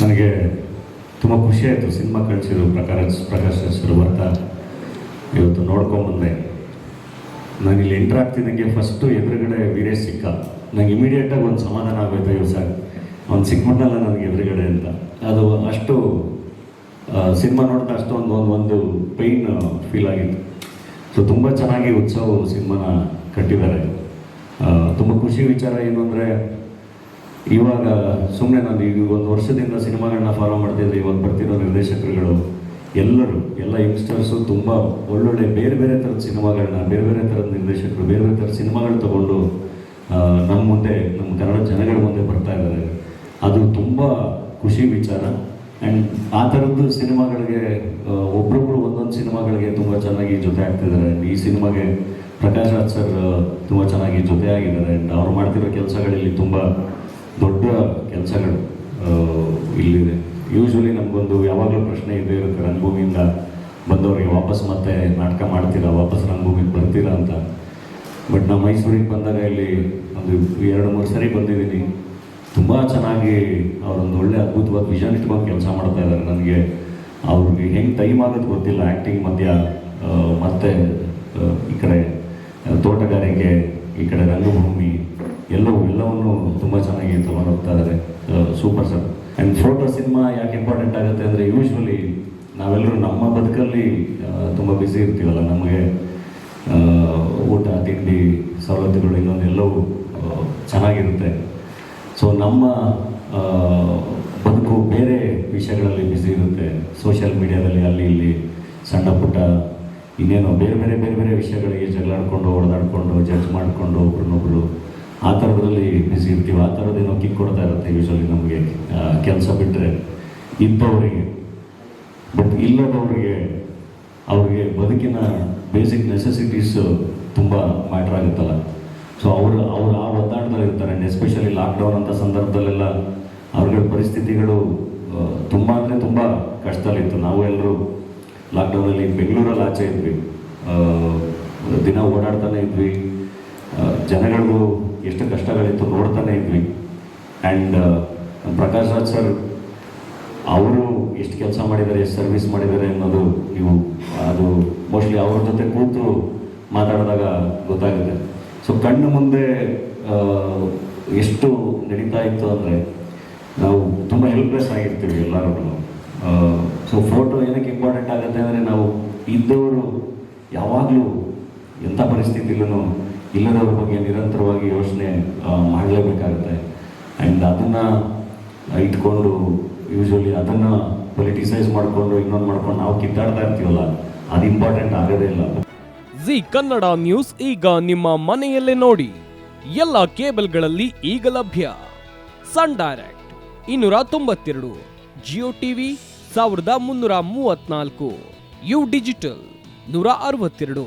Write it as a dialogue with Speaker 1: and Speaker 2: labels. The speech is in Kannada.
Speaker 1: ನನಗೆ ತುಂಬ ಖುಷಿಯಾಯಿತು ಸಿನಿಮಾ ಕಳಿಸಿದ್ರು ಪ್ರಕಾಶ್ ಪ್ರಕಾಶ್ ಹೆಸರು ಬರ್ತಾ ಇವತ್ತು ನೋಡ್ಕೊಂಬಂದೆ ನಾನು ಇಲ್ಲಿ ಎಂಟ್ರ್ ಆಗ್ತಿದ್ದಂಗೆ ಫಸ್ಟು ಎದುರುಗಡೆ ವೀರೇಶ್ ಸಿಕ್ಕ. ನಂಗೆ ಇಮಿಡಿಯೇಟಾಗಿ ಒಂದು ಸಮಾಧಾನ ಆಗೋಯ್ತು. ಇವ್ ಸರ್, ಅವ್ನು ಸಿಕ್ಬಿಟ್ನಲ್ಲ ನನಗೆ ಎದುರುಗಡೆ ಅಂತ. ಅದು ಅಷ್ಟು ಸಿನಿಮಾ ನೋಡ್ತಾ ಅಷ್ಟು ಒಂದು ಒಂದು ಒಂದು ಪೈನ್ ಫೀಲ್ ಆಗಿತ್ತು. ಸೊ ತುಂಬ ಚೆನ್ನಾಗಿ ಉತ್ಸವ ಸಿನಿಮಾನ ಕಟ್ಟಿದ್ದಾರೆ. ತುಂಬ ಖುಷಿ ವಿಚಾರ ಏನು ಅಂದರೆ ಇವಾಗ ಸುಮ್ಮನೆ ನಾನು ಈಗ ಒಂದು ವರ್ಷದಿಂದ ಸಿನಿಮಾಗಳನ್ನ ಫಾಲೋ ಮಾಡ್ತಿದ್ದೆ ಇವಾಗ ಬರ್ತಿರೋ ನಿರ್ದೇಶಕರುಗಳು ಎಲ್ಲರೂ, ಎಲ್ಲ ಯಂಗ್ಸ್ಟರ್ಸು ತುಂಬ ಒಳ್ಳೊಳ್ಳೆ ಬೇರೆ ಬೇರೆ ಥರದ ಸಿನಿಮಾಗಳನ್ನ, ಬೇರೆ ಬೇರೆ ಥರದ ನಿರ್ದೇಶಕರು, ಬೇರೆ ಬೇರೆ ಥರದ ಸಿನಿಮಾಗಳು ತಗೊಂಡು ನಮ್ಮ ಮುಂದೆ ನಮ್ಮ ಕನ್ನಡ ಜನಗಳ ಮುಂದೆ ಬರ್ತಾ ಇದ್ದಾರೆ. ಅದು ತುಂಬ ಖುಷಿ ವಿಚಾರ. ಆ್ಯಂಡ್ ಆ ಥರದ್ದು ಸಿನಿಮಾಗಳಿಗೆ ಒಬ್ರೊಬ್ರು ಒಂದೊಂದು ಸಿನಿಮಾಗಳಿಗೆ ತುಂಬ ಚೆನ್ನಾಗಿ ಜೊತೆ ಆಗ್ತಿದ್ದಾರೆ. ಈ ಸಿನಿಮಾಗೆ ಪ್ರಕಾಶ್ ರಾಜ್ ಸರ್ ತುಂಬ ಚೆನ್ನಾಗಿ ಜೊತೆ ಆಗಿದ್ದಾರೆ ಆ್ಯಂಡ್ ಅವ್ರು ಮಾಡ್ತಿರೋ ಕೆಲಸಗಳಲ್ಲಿ ತುಂಬ ದೊಡ್ಡ ಕೆಲಸಗಳು ಇಲ್ಲಿದೆ. ಯೂಶ್ವಲಿ ನಮಗೊಂದು ಯಾವಾಗಲೂ ಪ್ರಶ್ನೆ ಇದೆ ಇರುತ್ತೆ, ರಂಗಭೂಮಿಯಿಂದ ಬಂದವರಿಗೆ ವಾಪಸ್ ಮತ್ತೆ ನಾಟಕ ಮಾಡ್ತೀರಾ, ವಾಪಸ್ ರಂಗಭೂಮಿಗೆ ಬರ್ತೀರಾ ಅಂತ. ಬಟ್ ನಾವು ಮೈಸೂರಿಗೆ ಬಂದಾಗ ಇಲ್ಲಿ ಒಂದು ಎರಡು, ಮೂರು ಸರಿ ಬಂದಿದ್ದೀನಿ. ತುಂಬ ಚೆನ್ನಾಗಿ ಅವರೊಂದು ಒಳ್ಳೆ ಅದ್ಭುತವಾದ ವಿಷನ್ ಇಟ್ಕೊಂಡು ಕೆಲಸ ಮಾಡ್ತಾ ಇದ್ದಾರೆ. ನನಗೆ ಅವ್ರಿಗೆ ಹೆಂಗೆ ಟೈಮ್ ಆಗೋದು ಗೊತ್ತಿಲ್ಲ ಆ್ಯಕ್ಟಿಂಗ್ ಮಧ್ಯ ಮತ್ತೆ ಈ ಕಡೆ ತೋಟಗಾರಿಕೆ, ಈ ಕಡೆ ರಂಗಭೂಮಿ ಎಲ್ಲವೂ, ಎಲ್ಲವನ್ನು ತುಂಬ ಚೆನ್ನಾಗಿ ತಗೊಂಡು ಇದ್ದಾರೆ. Super sir and photo cinema ಯಾಕೆ ಇಂಪಾರ್ಟೆಂಟ್ ಆಗುತ್ತೆ ಅಂದರೆ ಯೂಶ್ವಲಿ ನಾವೆಲ್ಲರೂ ನಮ್ಮ ಬದುಕಲ್ಲಿ ತುಂಬ ಬ್ಯುಸಿ ಇರ್ತೀವಲ್ಲ. ನಮಗೆ ಊಟ, ತಿಂಡಿ, ಸವಲತ್ತುಗಳು ಇನ್ನೊಂದು ಎಲ್ಲವೂ ಚೆನ್ನಾಗಿರುತ್ತೆ. ಸೊ ನಮ್ಮ ಬದುಕು ಬೇರೆ ವಿಷಯಗಳಲ್ಲಿ ಬ್ಯುಸಿ ಇರುತ್ತೆ. ಸೋಷಿಯಲ್ ಮೀಡಿಯಾದಲ್ಲಿ ಅಲ್ಲಿ ಇಲ್ಲಿ ಸಣ್ಣ ಪುಟ್ಟ ಇನ್ನೇನೋ ಬೇರೆ ಬೇರೆ ಬೇರೆ ಬೇರೆ ವಿಷಯಗಳಿಗೆ ಜಗಳಾಡ್ಕೊಂಡು ಹೊಡೆದಾಡ್ಕೊಂಡು ಜಡ್ಜ್ ಮಾಡಿಕೊಂಡು ಒಬ್ರನ್ನೊಬ್ರು ಇರ್ತೀವಿ ಆ ಥರದ್ದೇನೋ ಕಿಕ್ ಕೊಡ್ತಾ ಇರುತ್ತೆ ಯೂಶ್ವಲಿ ನಮಗೆ. ಕೆಲಸ ಬಿಟ್ಟರೆ ಇದ್ದವರಿಗೆ ಬಟ್ ಇಲ್ಲದವ್ರಿಗೆ, ಅವ್ರಿಗೆ ಬದುಕಿನ ಬೇಸಿಕ್ ನೆಸೆಸಿಟೀಸ್ ತುಂಬ ಮ್ಯಾಟ್ರ್ ಆಗುತ್ತಲ್ಲ. ಸೊ ಅವರು ಅವರು ಆ ಒದ್ದಾಟದಲ್ಲಿ ಇರ್ತಾರೆ. ಎಸ್ಪೆಷಲಿ ಲಾಕ್ಡೌನ್ ಅಂತ ಸಂದರ್ಭದಲ್ಲೆಲ್ಲ ಅವ್ರಗಳ ಪರಿಸ್ಥಿತಿಗಳು ತುಂಬ ಅಂದರೆ ತುಂಬ ಕಷ್ಟದಲ್ಲಿತ್ತು. ನಾವು ಎಲ್ಲರೂ ಲಾಕ್ಡೌನಲ್ಲಿ ಬೆಂಗಳೂರಲ್ಲಿ ಆಚೆ ಇದ್ವಿ. ದಿನ ಓಡಾಡ್ತಾನೆ ಇದ್ವಿ. ಜನಗಳಿಗೂ ಎಷ್ಟು ಕಷ್ಟಗಳಿತ್ತು ನೋಡ್ತಾನೆ ಇದ್ವಿ. ಆ್ಯಂಡ್ ಪ್ರಕಾಶ್ ರಾಜ್ ಸರ್ ಅವರು ಎಷ್ಟು ಕೆಲಸ ಮಾಡಿದ್ದಾರೆ, ಎಷ್ಟು ಸರ್ವಿಸ್ ಮಾಡಿದ್ದಾರೆ ಅನ್ನೋದು ನೀವು, ಅದು ಮೋಸ್ಟ್ಲಿ ಅವ್ರ ಜೊತೆ ಕೂತು ಮಾತಾಡಿದಾಗ ಗೊತ್ತಾಗುತ್ತೆ. ಸೊ ಕಣ್ಣು ಮುಂದೆ ಎಷ್ಟು ನಡೀತಾ ಇತ್ತು ಅಂದರೆ ನಾವು ತುಂಬ ಹೆಲ್ಪ್ಲೆಸ್ ಆಗಿರ್ತೀವಿ ಎಲ್ಲರೂ ಸೊ ಫೋಟೋ ಏನಕ್ಕೆ ಇಂಪಾರ್ಟೆಂಟ್ ಆಗುತ್ತೆ ಅಂದರೆ ನಾವು ಇದ್ದವರು ಯಾವಾಗಲೂ ಎಂಥ ಪರಿಸ್ಥಿತಿಲೂ ಇಲ್ಲದವ್ರ ಬಗ್ಗೆ ನಿರಂತರವಾಗಿ ಯೋಚನೆ ಮಾಡಲೇಬೇಕಾಗುತ್ತೆ. ಆ್ಯಂಡ್ ಅದನ್ನು ಇಟ್ಕೊಂಡು ಯೂಶ್ವಲಿ ಅದನ್ನು ಪೊಲಿಟಿಸೈಸ್ ಮಾಡಿಕೊಂಡು, ಇನ್ನೊಂದು ಮಾಡ್ಕೊಂಡು ನಾವು ಕಿತ್ತಾಡ್ತಾ ಇರ್ತೀವಲ್ಲ, ಅದು ಇಂಪಾರ್ಟೆಂಟ್ ಆಗೋದೇ ಇಲ್ಲ.
Speaker 2: ಜಿ ಕನ್ನಡ ನ್ಯೂಸ್ ಈಗ ನಿಮ್ಮ ಮನೆಯಲ್ಲೇ ನೋಡಿ. ಎಲ್ಲ ಕೇಬಲ್ಗಳಲ್ಲಿ ಈಗ ಲಭ್ಯ. ಸನ್ ಡೈರೆಕ್ಟ್ ಇನ್ನೂರ ತೊಂಬತ್ತೆರಡು, ಜಿಯೋ ಟಿವಿ ಸಾವಿರದ ಮುನ್ನೂರ ಮೂವತ್ನಾಲ್ಕು ಯು ಡಿಜಿಟಲ್ ನೂರ ಅರವತ್ತೆರಡು.